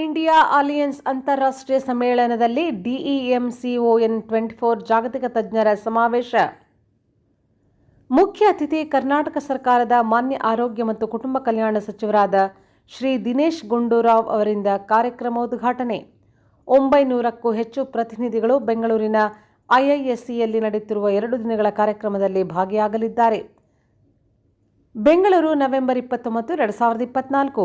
India alliance ಅಂತಾರಾಷ್ಟ್ರೀಯ ಸಮ್ಮೇಳನದಲ್ಲಿ ಡಿಇಎಂಸಿಒಎನ್ twenty four ಜಾಗತಿಕ ತಜ್ಞರ ಸಮಾವೇಶ. ಮುಖ್ಯ ಅತಿಥಿ ಕರ್ನಾಟಕ ಸರ್ಕಾರದ ಮಾನ್ಯ ಆರೋಗ್ಯ ಮತ್ತು ಕುಟುಂಬ ಕಲ್ಯಾಣ ಸಚಿವರಾದ ಶ್ರೀ ದಿನೇಶ್ ಗುಂಡೂರಾವ್ ಅವರಿಂದ ಕಾರ್ಯಕ್ರಮ ಉದ್ಘಾಟನೆ. ಒಂಬೈನೂರಕ್ಕೂ ಹೆಚ್ಚು ಪ್ರತಿನಿಧಿಗಳು ಬೆಂಗಳೂರಿನ ಐಐಎಸ್ಸಿಯಲ್ಲಿ ನಡೆಯುತ್ತಿರುವ ಎರಡು ದಿನಗಳ ಕಾರ್ಯಕ್ರಮದಲ್ಲಿ ಭಾಗಿಯಾಗಲಿದ್ದಾರೆ. ಬೆಂಗಳೂರು ನವೆಂಬರ್ ಇಪ್ಪತ್ತೊಂಬತ್ತು, ಎರಡು ಸಾವಿರದ ಇಪ್ಪತ್ನಾಲ್ಕು.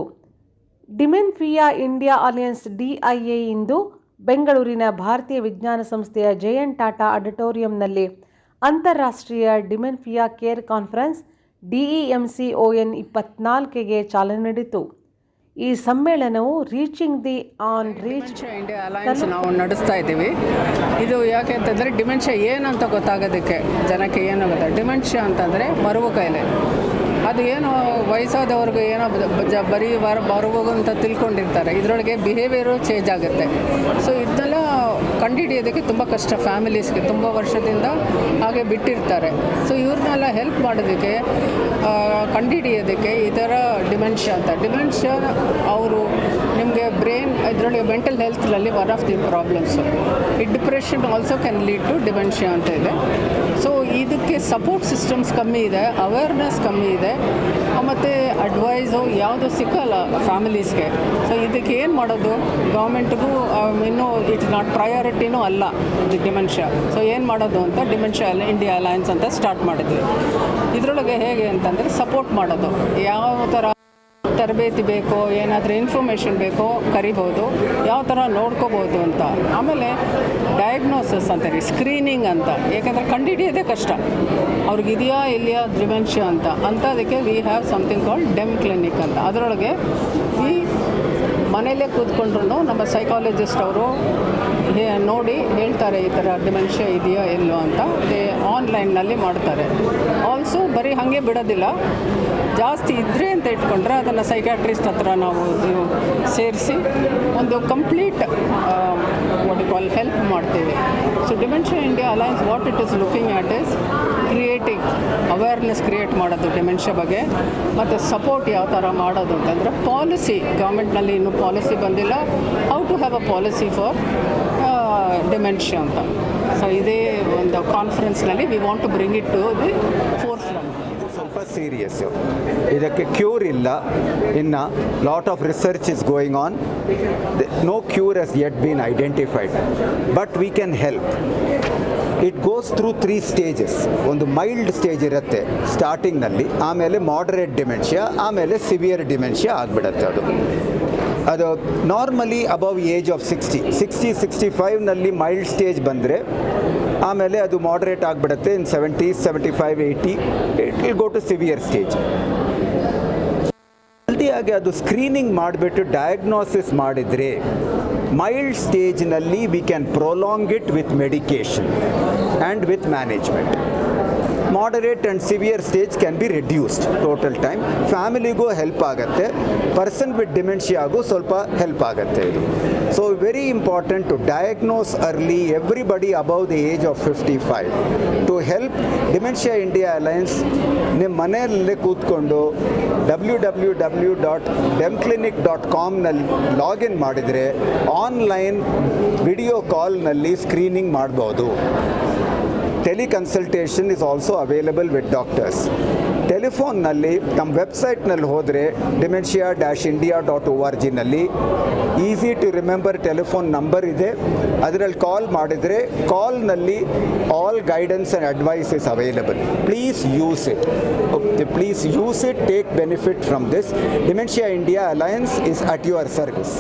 ಡಿಮೆನ್ಫಿಯಾ ಇಂಡಿಯಾ ಅಲಿಯನ್ಸ್ ಡಿಐಎ ಇಂದು ಬೆಂಗಳೂರಿನ ಭಾರತೀಯ ವಿಜ್ಞಾನ ಸಂಸ್ಥೆಯ ಜಯನ್ ಟಾಟಾ ಆಡಿಟೋರಿಯಂನಲ್ಲಿ ಅಂತಾರಾಷ್ಟ್ರೀಯ ಡಿಮೆನ್ಫಿಯಾ ಕೇರ್ ಕಾನ್ಫರೆನ್ಸ್ ಡಿಇಎಂಸಿಒಎನ್ ಇಪ್ಪತ್ನಾಲ್ಕಿಗೆ ಚಾಲನೆ ನೀಡಿತು. ಈ ಸಮ್ಮೇಳನವು reaching the unreached India ನಾವು ನಡೆಸ್ತಾ ಇದ್ದೀವಿ. ಇದು ಯಾಕೆ ಅಂತಂದರೆ ಡಿಮೆನ್ಷಿಯಾ ಏನಂತ ಗೊತ್ತಾಗೋದಕ್ಕೆ ಜನಕ್ಕೆ ಏನು ಗೊತ್ತಾ? ಡಿಮೆನ್ಷಿಯಾ ಅಂತಂದರೆ ಮರುವು ಕಾಯಿಲೆ ಅದು ಏನು ವಯಸ್ಸಾದವ್ರಿಗೆ ಏನೋ ಬರೀ ಬರ ಅಂತ ತಿಳ್ಕೊಂಡಿರ್ತಾರೆ. ಇದರೊಳಗೆ ಬಿಹೇವಿಯರು ಚೇಂಜ್ ಆಗುತ್ತೆ. ಸೊ ಇದನ್ನೆಲ್ಲ ಕಂಡುಹಿಡಿಯೋದಕ್ಕೆ ತುಂಬ ಕಷ್ಟ. ಫ್ಯಾಮಿಲೀಸ್ಗೆ ತುಂಬ ವರ್ಷದಿಂದ ಹಾಗೆ ಬಿಟ್ಟಿರ್ತಾರೆ. ಸೊ ಇವ್ರನ್ನೆಲ್ಲ ಹೆಲ್ಪ್ ಮಾಡೋದಕ್ಕೆ ಕಂಡುಹಿಡಿಯೋದಕ್ಕೆ ಈ ಥರ ಡಿಮೆನ್ಷಿಯಾ ಅಂತ. ಡಿಮೆನ್ಷಿಯಾ ಅವರು ನಿಮಗೆ ಬ್ರೈನ್ ಇದರೊಳಗೆ ಮೆಂಟಲ್ ಹೆಲ್ತ್ನಲ್ಲಿ ಒನ್ ಆಫ್ ದಿ ಪ್ರಾಬ್ಲಮ್ಸು ಈ depression also can lead to dementia ಅಂತ ಇದೆ. ಸೊ ಇದಕ್ಕೆ ಸಪೋರ್ಟ್ ಸಿಸ್ಟಮ್ಸ್ ಕಮ್ಮಿ ಇದೆ ಅವೇರ್ನೆಸ್ ಕಮ್ಮಿ ಇದೆ ಮತ್ತು ಅಡ್ವೈಸು ಯಾವುದು ಸಿಕ್ಕಲ್ಲ ಫ್ಯಾಮಿಲೀಸ್ಗೆ ಸೊ ಇದಕ್ಕೆ ಏನು ಮಾಡೋದು? ಗೌರ್ಮೆಂಟ್ಗೂ ಇನ್ನೂ ಇಟ್ಸ್ ನಾಟ್ ಪ್ರಯಾರಿಟಿನೂ ಅಲ್ಲ ಇದು ಡಿಮೆನ್ಷಿಯಾ ಸೊ ಏನು ಮಾಡೋದು ಅಂತ ಡಿಮೆನ್ಷಿಯಾ ಇಂಡಿಯಾ ಅಲಯನ್ಸ್ ಅಂತ ಸ್ಟಾರ್ಟ್ ಮಾಡಿದ್ವಿ. ಇದರೊಳಗೆ ಹೇಗೆ ಅಂತಂದರೆ ಸಪೋರ್ಟ್ ಮಾಡೋದು. ಯಾವ ಥರ ತರಬೇತಿ ಬೇಕೋ, ಏನಾದರೂ ಇನ್ಫಾರ್ಮೇಷನ್ ಬೇಕೋ ಕರಿಬೋದು. ಯಾವ ಥರ ನೋಡ್ಕೋಬೋದು ಅಂತ. ಆಮೇಲೆ ಡಯಾಗ್ನೋಸಿಸ್ ಅಂತಾರೆ ಸ್ಕ್ರೀನಿಂಗ್ ಅಂತ. ಯಾಕಂದರೆ ಕಂಡುಹಿಡಿಯೋದೇ ಕಷ್ಟ. ಅವ್ರಿಗೆ ಇದೆಯಾ ಇಲ್ಲಿಯಾ ಡಿಮೆನ್ಷಿಯಾ ಅಂತ. ಅಂಥದಕ್ಕೆ we have something called Dem clinic ಅಂತ. ಅದರೊಳಗೆ ಈ ಮನೆಯಲ್ಲೇ ಕೂತ್ಕೊಂಡ್ರು ನಮ್ಮ ಸೈಕಾಲಜಿಸ್ಟ್ ಅವರು ನೋಡಿ ಹೇಳ್ತಾರೆ ಈ ಥರ ಡಿಮೆನ್ಷಿಯಾ ಇದೆಯಾ ಇಲ್ಲೋ ಅಂತ. ಆನ್ಲೈನ್ನಲ್ಲಿ ಮಾಡ್ತಾರೆ. ಆಲ್ಸೋ ಬರೀ ಹಾಗೆ ಬಿಡೋದಿಲ್ಲ. ಜಾಸ್ತಿ ಇದ್ದರೆ ಅಂತ ಇಟ್ಕೊಂಡ್ರೆ ಅದನ್ನು ಸೈಕ್ಯಾಟ್ರಿಸ್ಟ್ ಹತ್ರ ನಾವು ಸೇರಿಸಿ ಒಂದು ಕಂಪ್ಲೀಟ್ ವಾಟ್ ಕಾಲ್ ಹೆಲ್ಪ್ ಮಾಡ್ತೀವಿ. So dementia India alliance what it is looking at is creating awareness create ಮಾಡೋದು ಡಿಮೆನ್ಷಿಯಾ ಬಗ್ಗೆ, ಮತ್ತು ಸಪೋರ್ಟ್ ಯಾವ ಥರ ಮಾಡೋದು ಅಂತಂದರೆ ಪಾಲಿಸಿ ಗೌರ್ಮೆಂಟ್ನಲ್ಲಿ ಇನ್ನೂ ಪಾಲಿಸಿ ಬಂದಿಲ್ಲ. How to have a policy for dementia ಅಂತ. ಸೊ ಇದೇ ಒಂದು ಕಾನ್ಫರೆನ್ಸ್ನಲ್ಲಿ we want to bring it to the serious ಇದಕ್ಕೆ ಕ್ಯೂರ್ ಇಲ್ಲ. ಇನ್ನು lot of research is going on no cure as yet been identified but we can help it goes through three stages ಒಂದು mild stage ಇರುತ್ತೆ ಸ್ಟಾರ್ಟಿಂಗ್ನಲ್ಲಿ ಆಮೇಲೆ moderate dementia ಆಮೇಲೆ severe dementia ಆಗಿಬಿಡುತ್ತೆ ಅದು. ಅದು normally above age of sixty sixty sixty ಫೈವ್ನಲ್ಲಿ mild stage ಬಂದರೆ ಆಮೇಲೆ ಅದು ಮಾಡ್ರೇಟ್ ಆಗಿಬಿಡುತ್ತೆ in seventy seventy five eighty it will go to severe stage ಜಲ್ದಿಯಾಗಿ ಅದು ಸ್ಕ್ರೀನಿಂಗ್ ಮಾಡಿಬಿಟ್ಟು ಡಯಾಗ್ನೋಸಿಸ್ ಮಾಡಿದರೆ mild ಸ್ಟೇಜ್ನಲ್ಲಿ we can prolong it with medication and with management moderate and severe stage can be reduced total time ಫ್ಯಾಮಿಲಿಗೂ help ಆಗುತ್ತೆ. Person with ಡಿಮೆನ್ಷಿಯಾಗೂ ಸ್ವಲ್ಪ help ಆಗುತ್ತೆ ಇದು. So very important to diagnose early everybody above the age of fifty five to help dementia India alliance ನಿಮ್ಮ ಮನೆಯಲ್ಲೇ ಕೂತ್ಕೊಂಡು W W W dot Dem clinic dot ಕಾಮ್ನಲ್ಲಿ login ಮಾಡಿದರೆ online video ಕಾಲ್ನಲ್ಲಿ screening ಮಾಡ್ಬೋದು. Teleconsultation is also available with doctors ಟೆಲಿಫೋನ್ನಲ್ಲಿ ನಮ್ಮ ವೆಬ್ಸೈಟ್ನಲ್ಲಿ ಹೋದರೆ dementia dash India dot O R ಜಿನಲ್ಲಿ easy to remember telephone number ಇದೆ ಅದರಲ್ಲಿ ಕಾಲ್ ಮಾಡಿದರೆ ಕಾಲ್ನಲ್ಲಿ all guidance and advice is available please use it please use it take benefit from this dementia India alliance is at your service